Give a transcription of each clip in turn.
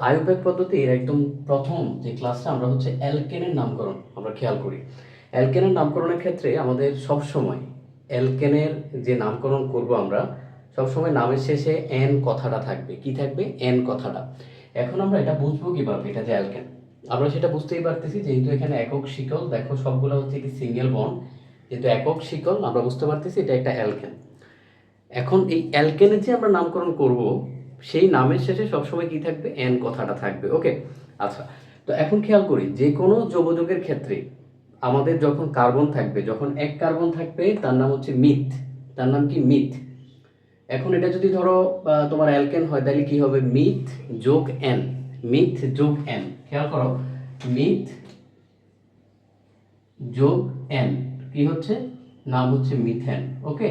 আয়ুর্বেদ পদ্ধতির একদম প্রথম যে ক্লাসটা আমরা হচ্ছে অ্যালকেনের নামকরণ আমরা খেয়াল করি। অ্যালকেনের নামকরণের ক্ষেত্রে আমাদের সব সময় অ্যালকেনের যে নামকরণ করব আমরা সব সময় নামের শেষে এন কথাটা থাকবে। কি থাকবে? এন কথাটা। এখন আমরা এটা বুঝব কীভাবে? এটা যে অ্যালকেন। আমরা সেটা বুঝতেই পারতেছি, যেহেতু এখানে একক শিকল, দেখো সবগুলো হচ্ছে কি সিঙ্গেল বন্ড যেহেতু একক শিকল, আমরা বুঝতে পারতেছি এটা একটা অ্যালকেন। এখন এই অ্যালকেনের যে আমরা নামকরণ করব সেই নামের শেষে সবসময় কি থাকবে? এন কথাটা থাকবে। ওকে আচ্ছা তো এখন খেয়াল করি, যে কোনো যোগাযোগের ক্ষেত্রে আমাদের যখন কার্বন থাকবে, যখন এক কার্বন থাকবে, তার নাম হচ্ছে মিথ। তার নাম কি? মিথ। এখন এটা যদি ধরো তোমার অ্যালকেন হয়, তাহলে কি হবে? মিথ যোগ এন মিথ যোগ এন খেয়াল করো, মিথ যোগ এন কি হচ্ছে? নাম হচ্ছে মিথেন। ওকে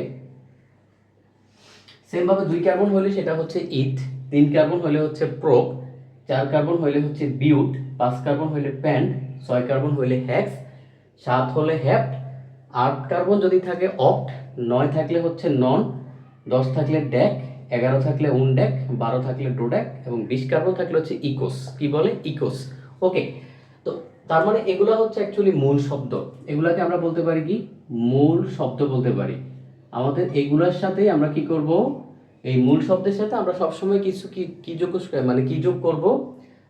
সেম ভাবে দুই কার্বন হলে সেটা হচ্ছে ইথ তিন কার্বন হলে হচ্ছে প্রোপ চার কার্বন হলে হচ্ছে বিউট পাঁচ কার্বন হলে প্যান্ট ছয় কার্বন হলে হ্যাক্স সাত হলে হ্যাপ্ট আট কার্বন যদি থাকে অক্ট নয় থাকলে হচ্ছে নন দশ থাকলে ড্যাক এগারো থাকলে উনড্যাক বারো থাকলে ডোড্যাক এবং বিশ কার্বন থাকলে হচ্ছে ইকোস কি বলে? ইকোস ওকে তো তার মানে এগুলো হচ্ছে অ্যাকচুয়ালি মূল শব্দ। এগুলাকে আমরা বলতে পারি কি? মূল শব্দ বলতে পারি। আমাদের এগুলোর সাথেই আমরা কি করব? এই মূল শব্দের সাথে আমরা সবসময় কিছু কি কি যোগ মানে কি যোগ করব?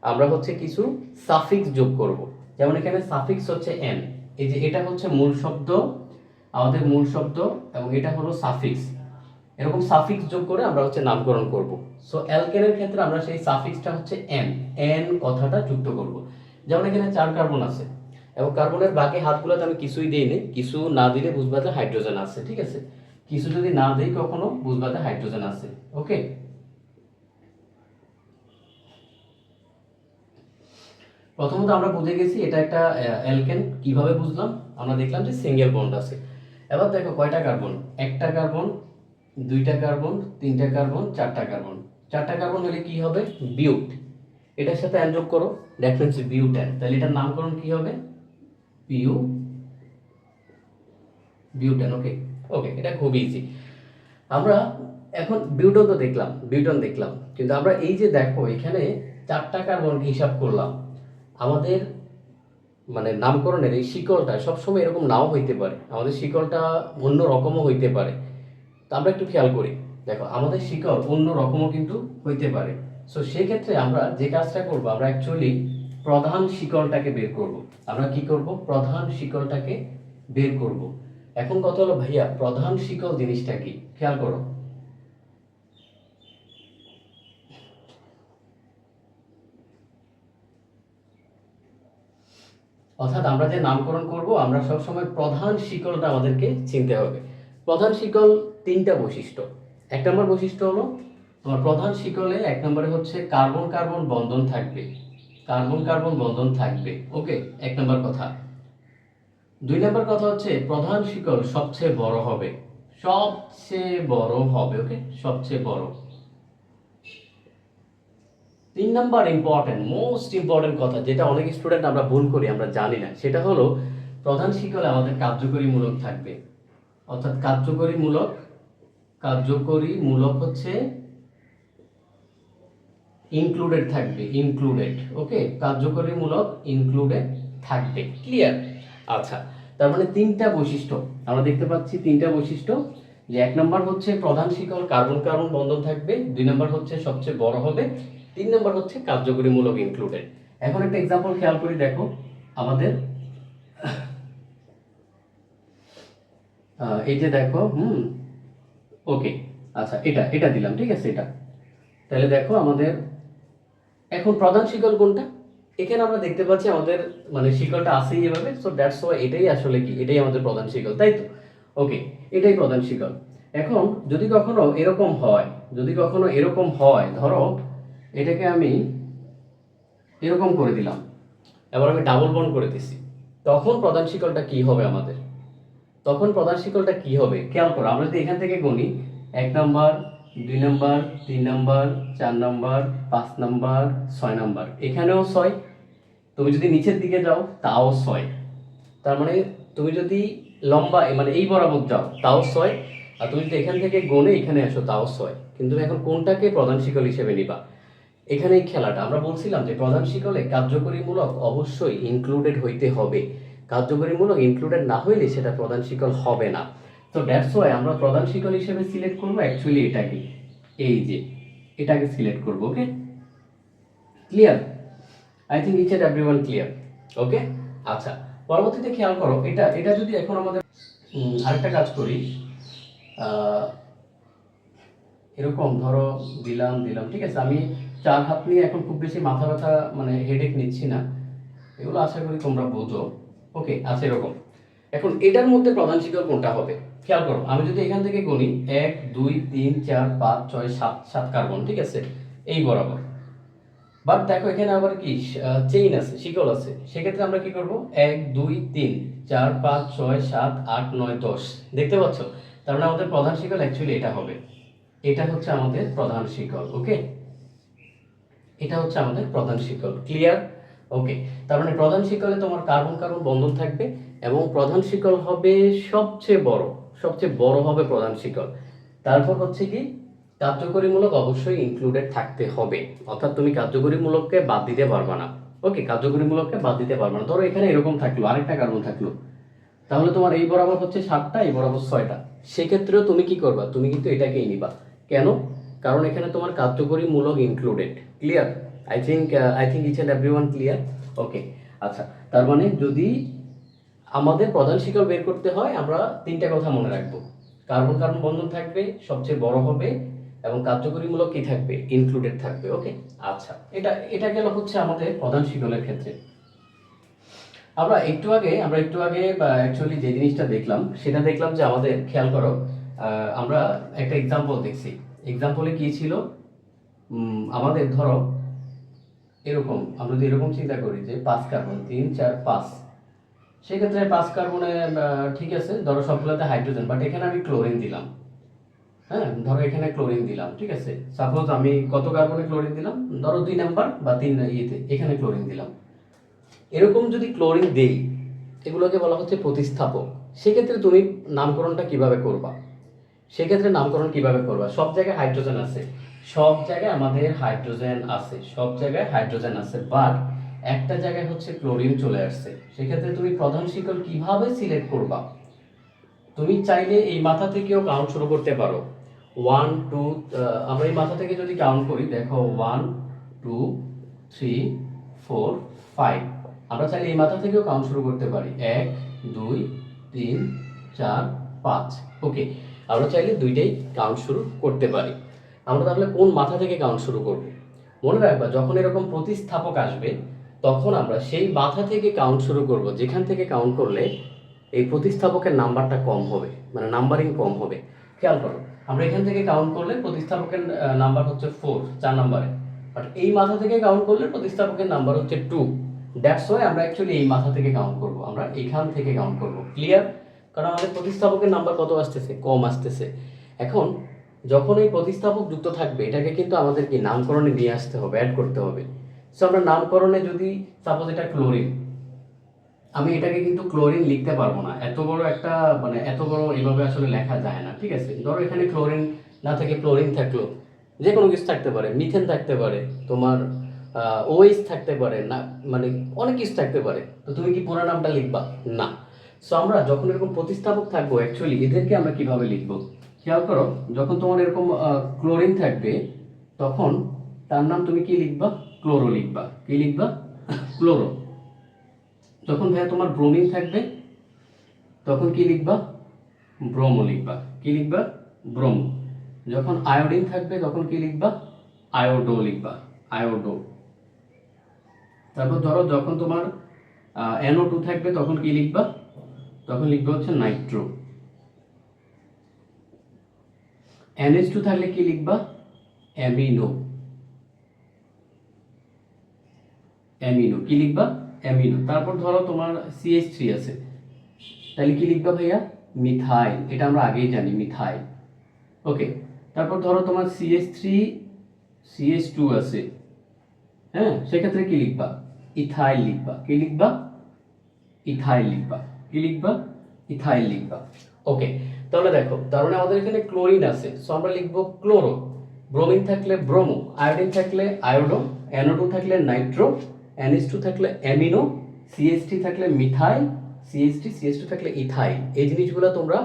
আমরা হচ্ছে কিছু সাফিক্স যোগ করব। যেমন এখানে সাফিক্স হচ্ছে এন এই যে এটা হচ্ছে মূল শব্দ, আমাদের মূল শব্দ, এবং এটা হলো সাফিক্স এরকম সাফিক্স যোগ করে আমরা হচ্ছে নামকরণ করব। সো অ্যালকেনের ক্ষেত্রে আমরা সেই সাফিক্সটা হচ্ছে এন এন কথাটা যুক্ত করব। যেমন এখানে চার কার্বন আছে। এবং কার্বনের বাকি হাতগুলোতে আমি কিছুই দিইনি। কিছু না দিলে বুঝবা যে হাইড্রোজেন আছে, ঠিক আছে? কিছু যদি না দেই, কখনো বুঝবা যে হাইড্রোজেন আছে ওকে প্রথমত আমরা বুঝে গেছি এটা একটা অ্যালকেন কীভাবে বুঝলাম? আমরা দেখলাম যে সিঙ্গেল বন্ড আছে। এবার দেখো কয়টা কার্বন একটা কার্বন দুইটা কার্বন তিনটা কার্বন চারটা কার্বন চারটা কার্বন হলে কি হবে? বিউট এটার সাথে অ্যান যোগ করো মিনস বিউটেন তাহলে এটার নামকরণ কি হবে? বিউ বিউটেন ওকে ওকে এটা খুব ইজি আমরা এখন বিউটন তো দেখলাম, বিউটন দেখলাম। কিন্তু আমরা এই যে দেখো, এখানে চারটা কার্বন হিসাব করলাম। আমাদের মানে নামকরণের এই শিকলটা সবসময় এরকম নাও হইতে পারে। আমাদের শিকলটা অন্য রকমও হইতে পারে। তো আমরা একটু খেয়াল করি। দেখো, আমাদের শিকল অন্য রকমও কিন্তু হইতে পারে। সো সেক্ষেত্রে আমরা যে কাজটা করব, আমরা অ্যাকচুয়ালি প্রধান শিকলটাকে বের করব। আমরা কি করব? প্রধান শিকলটাকে বের করব। এখন কথা হলো, ভাইয়া, প্রধান শিকল জিনিসটা কি? খেয়াল করো। অর্থাৎ আমরা যে নামকরণ করব, আমরা সবসময় প্রধান শিকলটা আমাদেরকে চিনতে হবে। প্রধান শিকল তিনটা বৈশিষ্ট্য। এক নম্বর বৈশিষ্ট্য হলো, তোমার প্রধান শিকলে এক নম্বরে হচ্ছে কার্বন কার্বন বন্ধন থাকবে। কার্বন কার্বন বন্ধন থাকবে। ওকে, এক নম্বর কথা। দুই নম্বর কথা হচ্ছে, প্রধান শিকল সবচেয়ে বড় হবে। সবচেয়ে বড় হবে, ওকে? সবচেয়ে বড়। তিন নাম্বার ইম্পর্টেন্ট মোস্ট ইম্পর্টেন্ট কথা, যেটা অনেক স্টুডেন্ট আমরা ভুল করি, আমরা জানি না, সেটা হলো, প্রধান শিকলে আমাদের কার্যকরী মূলক থাকবে। অর্থাৎ কার্যকরী মূলক কার্যকরী মূলক হচ্ছে ইনক্লুডেড থাকবে ইনক্লুডেড ওকে? কার্যকরী মূলক ইনক্লুডেড থাকবে ক্লিয়ার আচ্ছা তার মানে তিনটা বৈশিষ্ট্য। আমরা দেখতে পাচ্ছি তিনটা বৈশিষ্ট্য, যে এক নম্বর হচ্ছে প্রধান শিকল কার্বন কার্বন বন্ধন থাকবে, দুই নম্বর হচ্ছে সবচেয়ে বড় হবে, তিন নম্বর হচ্ছে কার্যকরীমূলক ইনক্লুডেড এখন একটা এক্সাম্পল খেয়াল করি, দেখো, আমাদের এই যে দেখো, হুম, ওকে আচ্ছা এটা এটা দিলাম, ঠিক আছে, এটা। তাহলে দেখো আমাদের, এখন প্রধান শিকল কোনটা? এখানে আমরা দেখতে পাচ্ছি আমাদের মানে শিকলটা আছেই এভাবে সো দ্যাটস ওয়াই এটাই আসলে কি, এটাই আমাদের প্রধান শিকল, তাই তো? ওকে এটাই প্রধান শিকল। এখন যদি কখনো এরকম হয়, যদি কখনো এরকম হয়, ধরো এটাকে আমি এরকম করে দিলাম, এবার আমি ডাবল বন্ড করে দিছি, তখন প্রধান শিকলটা কি হবে আমাদের? তখন প্রধান শিকলটা কি হবে? খেয়াল করো, আমরা যদি এখান থেকে গণি এক নাম্বার, দুই নাম্বার, তিন নাম্বার, চার নাম্বার, পাঁচ নাম্বার, ছয় নাম্বার, এখানেও ছয় তুমি যদি নিচের দিকে যাও, তাও ছয়। তার মানে তুমি যদি লম্বা মানে এই বরাবর যাও, তাও ছয়। আর তুমি যদি এখান থেকে গনে এখানে আসো, তাও ছয়। কিন্তু এখন কোনটাকে প্রধান শিকল হিসেবে নিবা? এখানে এই খেলাটা, আমরা বলছিলাম যে প্রধান শিকলে কার্যকরীমূলক অবশ্যই ইনক্লুডেড হইতে হবে। কার্যকরীমূলক ইনক্লুডেড না হইলে সেটা প্রধান শিকল হবে না। তো দ্যাটস ওয়াই আমরা প্রধান শিকল হিসেবে সিলেক্ট করব অ্যাকচুয়ালি এটাকে। এই যে, এটাকে সিলেক্ট করব okay clear I think each and every one clear okay আচ্ছা পরবর্তীতে খেয়াল করো, এটা এটা যদি এখন আমাদের আরেকটা কাজ করি এরকম ধরো দিলাম দিলাম, ঠিক আছে? আমি চার হাত নিয়ে এখন খুব বেশি মাথা ব্যথা মানে হেডেক নিচ্ছি না। এগুলো আশা করি তোমরা বোঝো। ওকে আছে এরকম। এখন এটার মধ্যে প্রধান শিকল কোনটা হবে? খেয়াল করো, আমি যদি এখান থেকে গুনি, এক, দুই, তিন, চার, পাঁচ, ছয়, সাত সাত কার্বন ঠিক আছে? এই বরাবর। বাট দেখো, এখানে আবার কি? চেইন আছে, শিকল আছে। সেক্ষেত্রে আমরা কি করব? এক, দুই, তিন, চার, পাঁচ, ছয়, সাত, আট, নয়, দশ। দেখতে পাচ্ছ? তার মানে আমাদের প্রধান শিকল অ্যাকচুয়ালি এটা হবে। এটা হচ্ছে আমাদের প্রধান শিকল ওকে এটা হচ্ছে আমাদের প্রধান শিকল ক্লিয়ার ওকে তার মানে প্রধান শিকলে তোমার কার্বন কার্বন বন্ধন থাকবে এবং প্রধান শিকল হবে সবচেয়ে বড় সবচেয়ে বড় হবে প্রধান শিকল। তারপর হচ্ছে কি? কার্যকরীমূলক অবশ্যই ইনক্লুডেড থাকতে হবে। অর্থাৎ তুমি কার্যকরীমূলককে বাদ দিতে পারবে না। ওকে কার্যকরীমূলককে বাদ দিতে পারবে না। ধরো এখানে এরকম থাকল, আরেকটা কার্বন থাকল। তাহলে তোমার এই বরাবর হচ্ছে সাতটা, এই বরাবর ছয়টা। সেক্ষেত্রেও তুমি কি করবা? তুমি কিন্তু এটাকেই নিবা। কেন? কারণ এখানে তোমার কার্যকরীমূলক included clear I think I think each and every one clear okay আচ্ছা তার মানে যদি আমাদের প্রধান শিকল বের করতে হয়, আমরা তিনটা কথা মনে রাখব। কার্বন কার্বন বন্ধন থাকবে, সবচেয়ে বড় হবে এবং কার্যকরীমূলক কি থাকবে? ইনক্লুডেড থাকবে ওকে আচ্ছা এটা এটা গেল হচ্ছে আমাদের প্রধান শিকলের ক্ষেত্রে। আমরা একটু আগে, আমরা একটু আগে অ্যাকচুয়ালি যে জিনিসটা দেখলাম, সেটা দেখলাম যে আমাদের, খেয়াল করো আমরা একটা এক্সাম্পল দেখছি। এক্সাম্পলে কি ছিল? আমাদের ধরো, এরকম, আমরা যদি এরকম চিন্তা করি যে পাঁচ কার্বন, তিন, চার, পাঁচ। সেক্ষেত্রে পাঁচ কার্বনে ঠিক আছে, ধরো সবগুলোতে হাইড্রোজেন বাট এখানে আমি ক্লোরিন দিলাম। হ্যাঁ ধরো এখানে ক্লোরিন দিলাম, ঠিক আছে? সাপোজ আমি কত কার্বনে ক্লোরিন দিলাম? ধরো দুই নাম্বার বা তিন ইয়েতে, এখানে ক্লোরিন দিলাম। এরকম যদি ক্লোরিন দেই, এগুলোকে বলা হচ্ছে প্রতিস্থাপক। সেক্ষেত্রে তুমি নামকরণটা কীভাবে করবা? সেক্ষেত্রে নামকরণ কীভাবে করবা? সব জায়গায় হাইড্রোজেন আছে। সব জায়গায় আমাদের হাইড্রোজেন আছে, সব জায়গায় হাইড্রোজেন আছে বাট একটা জায়গায় হচ্ছে ক্লোরিন চলে আসছে। সেক্ষেত্রে তুমি প্রধান শিকল কীভাবে সিলেক্ট করবা? তুমি চাইলে এই মাথা থেকেও কাউন্ট শুরু করতে পারো। ওয়ান টু আমরা এই মাথা থেকে যদি কাউন্ট করি, দেখো one two three four five আমরা চাইলে এই মাথা থেকেও কাউন্ট শুরু করতে পারি। এক, দুই, তিন, চার, পাঁচ। ওকে আমরা চাইলে দুইটাই কাউন্ট শুরু করতে পারি। আমরা তাহলে কোন মাথা থেকে কাউন্ট শুরু করব? মনে রাখবা, যখন এরকম প্রতিস্থাপক আসবে, তখন আমরা সেই মাথা থেকে কাউন্ট শুরু করব। যেখান থেকে কাউন্ট করলে এই প্রতিস্থাপকের নাম্বারটা কম হবে মানে নাম্বারিং কম হবে। খেয়াল করো, আমরা এখান থেকে কাউন্ট করলে প্রতিস্থাপকের নাম্বার হচ্ছে ফোর চার নাম্বারে। বাট এই মাথা থেকে কাউন্ট করলে প্রতিস্থাপকের নাম্বার হচ্ছে টু দ্যাটস ওয়াই আমরা অ্যাকচুয়ালি এই মাথা থেকে কাউন্ট করব, আমরা এখান থেকে কাউন্ট করব। ক্লিয়ার কারণ আমাদের প্রতিস্থাপকের নাম্বার কত আসতেছে? কম আসতেছে। এখন, যখন এই প্রতিস্থাপক যুক্ত থাকবে, এটাকে কিন্তু আমাদের কি নামকরণে নিয়ে আসতে হবে অ্যাড করতে হবে। সো আমরা নামকরণে যদি সাপোজ এটা ক্লোরিন আমি এটাকে কিন্তু ক্লোরিন লিখতে পারব না। এত বড় একটা মানে এত বড় এভাবে আসলে লেখা যায় না, ঠিক আছে? ধরো এখানে ক্লোরিন না থাকে ক্লোরিন থাকল। যে কোনো কিছু থাকতে পারে মিথেন থাকতে পারে, তোমার ওএইচ থাকতে পারে, না মানে অনেক কিছু থাকতে পারে। তো তুমি কি পুরো নামটা লিখবা? না। সো আমরা যখন এরকম প্রতিস্থাপক থাকব অ্যাকচুয়ালি এদেরকে আমরা কীভাবে লিখব? খেয়াল করো, যখন তোমার এরকম ক্লোরিন থাকবে, তখন তার নাম তুমি কি লিখবা? ক্লোরো লিখবা। কি লিখবা? ক্লোরো যখন ভাইয়া তোমার ব্রোমিন থাকবে, তখন কি লিখবা? ব্রোমো লিখবা। কি লিখবা? ব্রোমো যখন আয়োডিন থাকবে, তখন কি লিখবা? আয়োডো লিখবা। আয়োডো তারপর ধরো যখন তোমার এনও টু থাকবে, তখন কি লিখবা? তখন লিখবা হচ্ছে নাইট্রো এনএস টু থাকলে কি লিখবা? অ্যামিনো অ্যামিনো কি লিখবা? অ্যামিনো। তারপর ধরো তোমার সিএইচ থ্রি আছে। তাহলে কি লিখবা ভাইয়া? মিথাইল। এটা আমরা আগেই জানি, মিথাইল। ওকে, তারপর ধরো তোমার সিএইচ থ্রি সিএইচ টু আছে। হ্যাঁ সেক্ষেত্রে কি লিখবা? ইথাইল লিখবা। কি লিখবা? ইথাইল লিখবা। কি লিখবা? ইথাইল লিখবা। ওকে, তাহলে দেখো, তার মানে আমাদের এখানে ক্লোরিন আছে। সো আমরা লিখব ক্লোরো। ব্রোমিন থাকলে ব্রোমো, আয়োডিন থাকলে আয়োডো অ্যানোডো থাকলে নাইট্রো এনএস টু থাকলে অ্যামিনো সিএসটি থাকলে মিথাইল সিএসটি সিএস টু থাকলে ইথাইল এই জিনিসগুলো তোমরা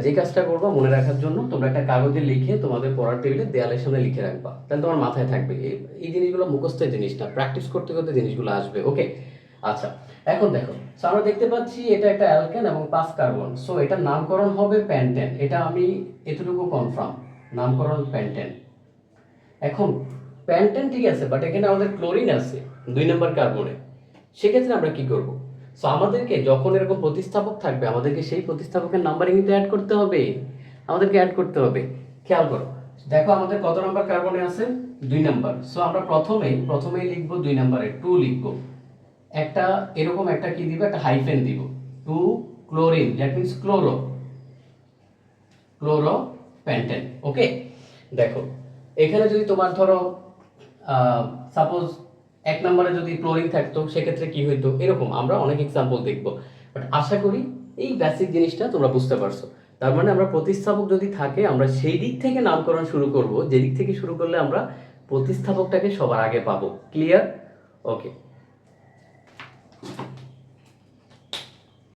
যে কাজটা করবা মনে রাখার জন্য তোমরা একটা কাগজে লিখে তোমাদের পড়ার টেবিলে দেয়ালের সামনে লিখে রাখবা। তাহলে তোমার মাথায় থাকবে। এই- জিনিসগুলো মুখস্থের জিনিস না প্র্যাকটিস করতে করতে জিনিসগুলো আসবে। ওকে আচ্ছা এখন দেখো। আমরা দেখতে পাচ্ছি এটা একটা অ্যালকেন এবং পাঁচ কার্বন সো এটা নামকরণ হবে প্যান্টেন এটা আমি এতটুকু কনফার্ম নামকরণ প্যান্টেন এখন প্যান্টেন ঠিক আছে বাট এখানে আমাদের ক্লোরিন আছে, দুই নম্বর কার্বনে সেক্ষেত্রে আমরা কি করব? সো আমাদেরকে যখন এরকম প্রতিস্থাপক থাকবে, আমাদেরকে সেই প্রতিস্থাপকের নাম্বারিং কিন্তু অ্যাড করতে হবে। আমাদেরকে অ্যাড করতে হবে। খেয়াল করো, দেখো আমাদের কত নাম্বার কার্বনে আছে? দুই নাম্বার সো আমরা প্রথমেই প্রথমেই লিখব দুই নাম্বারে টু লিখব। একটা এরকম একটা কি দিব? একটা হাইফেন দিব। Two chlorine that means chloro chloro pentane okay দেখো, এখানে যদি তোমার ধরো সাপোজ এক নম্বরে যদি ক্লোরিন থাকতো, সেক্ষেত্রে কি হইতো? এরকম আমরা অনেক এক্সাম্পল দেখব। বাট আশা করি এই বেসিক জিনিসটা তোমরা বুঝতে পারছ। তার মানে আমরা প্রতিস্থাপক যদি থাকে, আমরা সেই দিক থেকে নামকরণ শুরু করব। যে দিক থেকে শুরু করলে আমরা প্রতিস্থাপকটাকে সবার আগে পাবো। Clear okay